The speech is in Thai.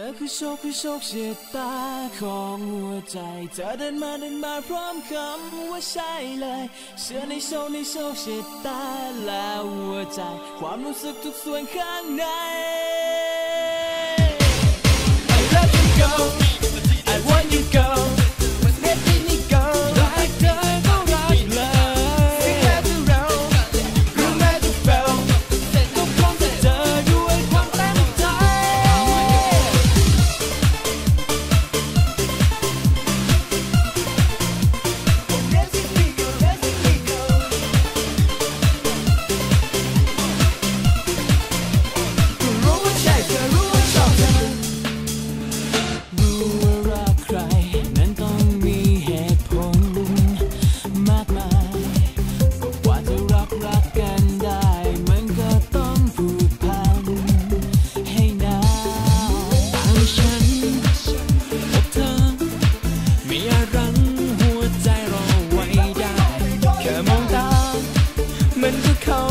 ธอคือโชคคือโชคชะตาของหัวใจ เธอเดินมาเดินมาพร้อมคำว่าใช่เลย เชื่อในโชคในโชคชะตาและหัวใจ ความรู้สึกทุกส่วนข้างใน มันก็เข้า